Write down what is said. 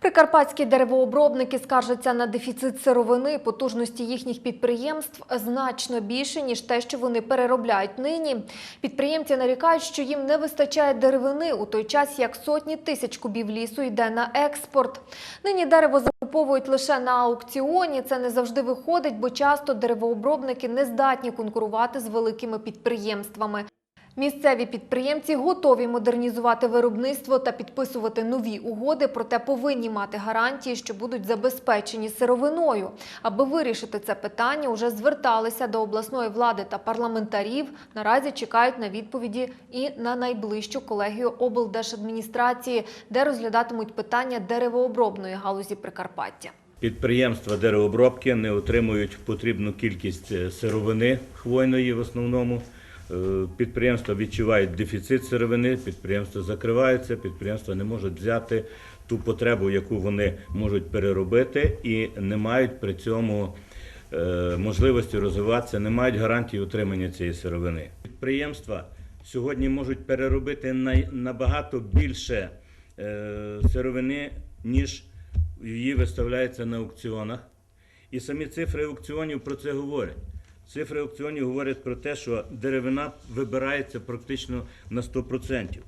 Прикарпатські деревообробники скаржаться на дефіцит сировини. Потужності їхніх підприємств значно більше, ніж те, що вони переробляють нині. Підприємці нарікають, що їм не вистачає деревини у той час, як сотні тисяч кубів лісу йде на експорт. Нині дерево закуповують лише на аукціоні. Це не завжди виходить, бо часто деревообробники не здатні конкурувати з великими підприємствами. Місцеві підприємці готові модернізувати виробництво та підписувати нові угоди, проте повинні мати гарантії, що будуть забезпечені сировиною. Аби вирішити це питання, уже зверталися до обласної влади та парламентарів. Наразі чекають на відповіді і на найближчу колегію облдержадміністрації, де розглядатимуть питання деревообробної галузі Прикарпаття. Підприємства деревообробки не отримують потрібну кількість е, сировини хвойної в основному. Е, Підприємства відчувають дефіцит сировини, підприємства закриваються, підприємства не можуть взяти ту потребу, яку вони можуть переробити, і не мають при цьому е, можливості розвиватися, не мають гарантії отримання цієї сировини. Підприємства сьогодні можуть переробити набагато більше е, сировини, ніж її виставляється на аукціонах. І самі цифри аукціонів про це говорять. Цифри аукціонів говорять про те, що деревина вибирається практично на 100%.